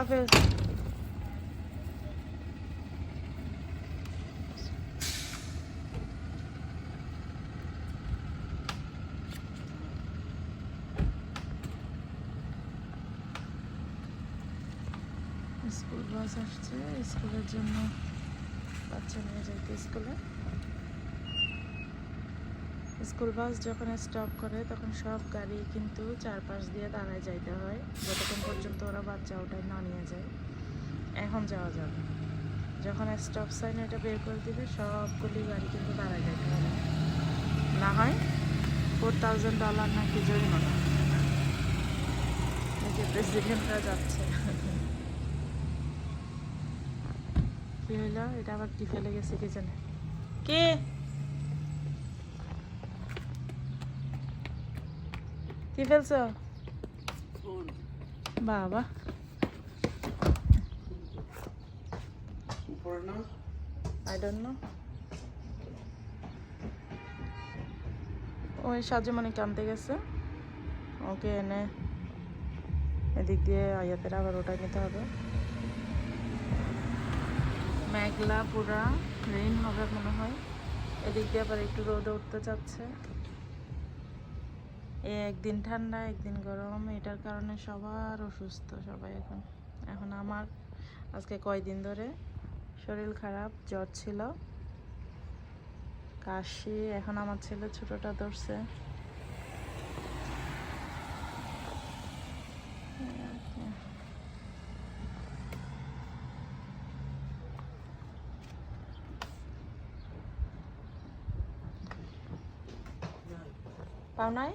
হাফেজ school bus আসছে স্কুলের জন্য বাচ্চা নিয়ে যাইতে স্কুলে। স্কুল বাস যখন স্টপ করে, তখন সব গাড়ি কিন্তু চারপাশ দিয়ে দাঁড়ায় যাইতে হয়। যতক্ষণ পর্যন্ত ওরা বাচ্চা ওটাই না নিয়ে যায়, এখন যাওয়া যাবে যখন স্টপ সাইন এটা বের করে দিবে, সবগুলি গাড়ি কিন্তু দাঁড়ায় যাইতে হবে। না হয় ফোর থাউজেন্ড ডলার নাকি জরিমানা। যে প্রেসিডেন্টরা যাচ্ছে। কি হইল? এটা আবার কি ফেলে গেছে কি জানে? কে? কি ফেলছো? বাবা। আই ডোন্ট নো ওই কানতে গেছে। ওকে এনে এদিক দিয়ে আয়াতের আবার ওটা নিতে হবে। মেঘলা পুরা রেইন হবে মনে হয়। এদিক দিয়ে আবার একটু রোদ উঠতে চাচ্ছে। একদিন ঠান্ডা, একদিন গরম, এটার কারণে সবার অসুস্থ সবাই এখন। এখন আমার আজকে কয়দিন ধরে শরীর খারাপ, জ্বর ছিল, কাশি, এখন আমার ছেলে ছোটটা ধরছে। পাও নাই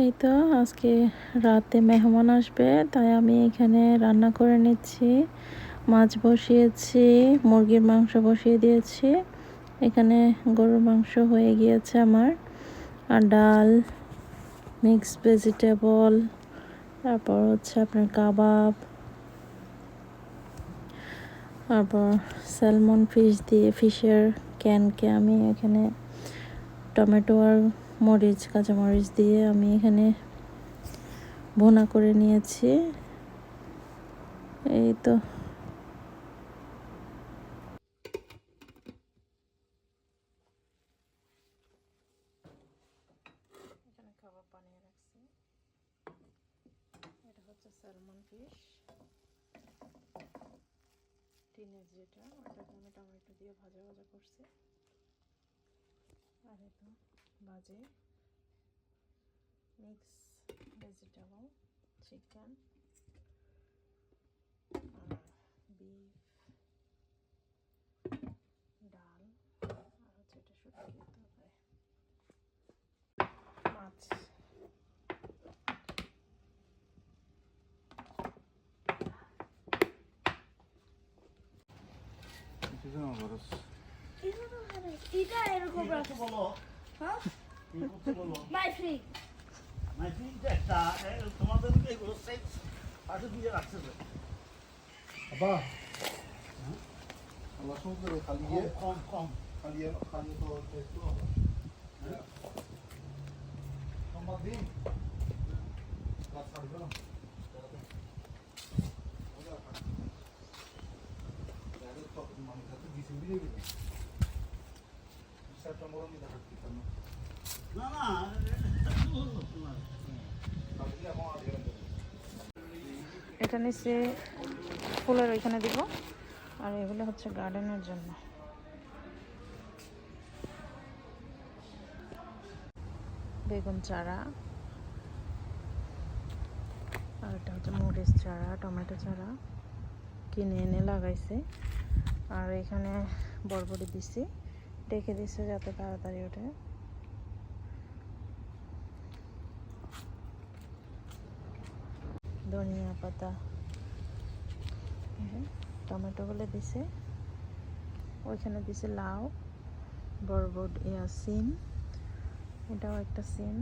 এই তো, আজকে রাতে মেহমান আসবে, তাই আমি এখানে রান্না করে নিচ্ছি। মাছ বসিয়েছি, মুরগির মাংস বসিয়ে দিয়েছি। এখানে গরুর মাংস হয়ে গিয়েছে আমার, আর ডাল মিক্সড ভেজিটেবল তারপর হচ্ছে আপনার কাবাব, তারপর স্যালমন ফিশ দিয়ে ফিশের ক্যানকে আমি এখানে টমেটো আর মরিচ, কাঁচামরিচ দিয়ে আমি এখানে ভুনা করে নিয়েছি। এই তো। Salmon fish. টিনের যেটা ওটাকে আমি টমেটো দিয়ে ভাজা ভাজা করছি। আর এটা বাজে মিক্স ভেজিটেবল চিকেন বিফ ডাল আর হচ্ছে এটা শুধু খেতে হবে মাছ Güzel oluruz. You don't know how to এটা এরকম কি রাখছে করতে বলো হ্যাঁ কি করতে বলো মাই ফ্রি মাইফিলটা একটা এ, তোমাদের এগুলো সেই পাশে দিয়ে রাখছে যে। আব্বা আল্লাহ সমুদ্রে খালি গিয়ে কম কম কম খালি খালি তো একটু হবে সোমবার দিন রাত ছাড়বে এটা নিচে ফুলের ওইখানে দিব, আর এগুলো হচ্ছে গার্ডেনের জন্য। বেগুন চারা, আর এটা হচ্ছে মরিচ চারা, টমেটো চারা, কিনে এনে লাগাইছে। আর এখানে বরবটি দিছি। ডেকে দিছে যাতে তাড়াতাড়ি ওঠে। ধনিয়া পাতা। টমেটোগুলো দিছে। ওইখানে দিছে লাউ, বরবট, ইয়া, সিম। এটাও একটা সিম।